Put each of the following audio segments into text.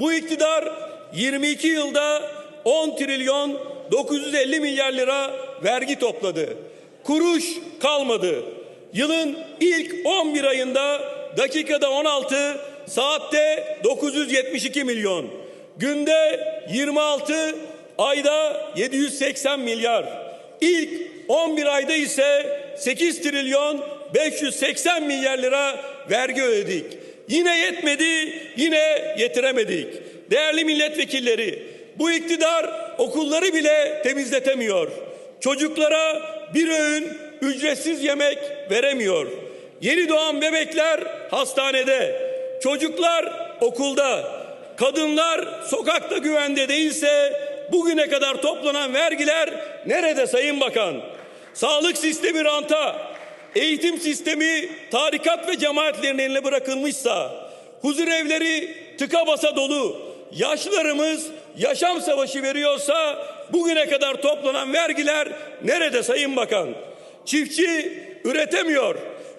Bu iktidar 22 yılda 10 trilyon 950 milyar lira vergi topladı. Kuruş kalmadı. Yılın ilk 11 ayında dakikada 16, saatte 972 milyon. Günde 26, ayda 780 milyar. İlk 11 ayda ise 8 trilyon 580 milyar lira vergi ödedik. Yine yetmedi, yine yetiremedik. Değerli milletvekilleri, bu iktidar okulları bile temizletemiyor. Çocuklara bir öğün ücretsiz yemek veremiyor. Yeni doğan bebekler hastanede, çocuklar okulda, kadınlar sokakta güvende değilse bugüne kadar toplanan vergiler nerede Sayın Bakan? Sağlık sistemi ranta, eğitim sistemi tarikat ve cemaatlerin eline bırakılmışsa, huzur evleri tıka basa dolu, yaşlılarımız yaşam savaşı veriyorsa bugüne kadar toplanan vergiler nerede Sayın Bakan? Çiftçi üretemiyor,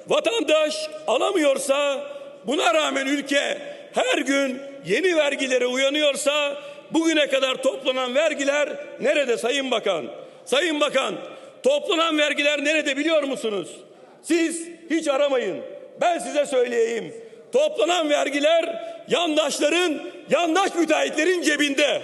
vatandaş alamıyorsa buna rağmen ülke her gün yeni vergilere uyanıyorsa bugüne kadar toplanan vergiler nerede Sayın Bakan? Sayın Bakan toplanan vergiler nerede biliyor musunuz? Siz hiç aramayın. Ben size söyleyeyim. Toplanan vergiler yandaşların, yandaş müteahhitlerin cebinde.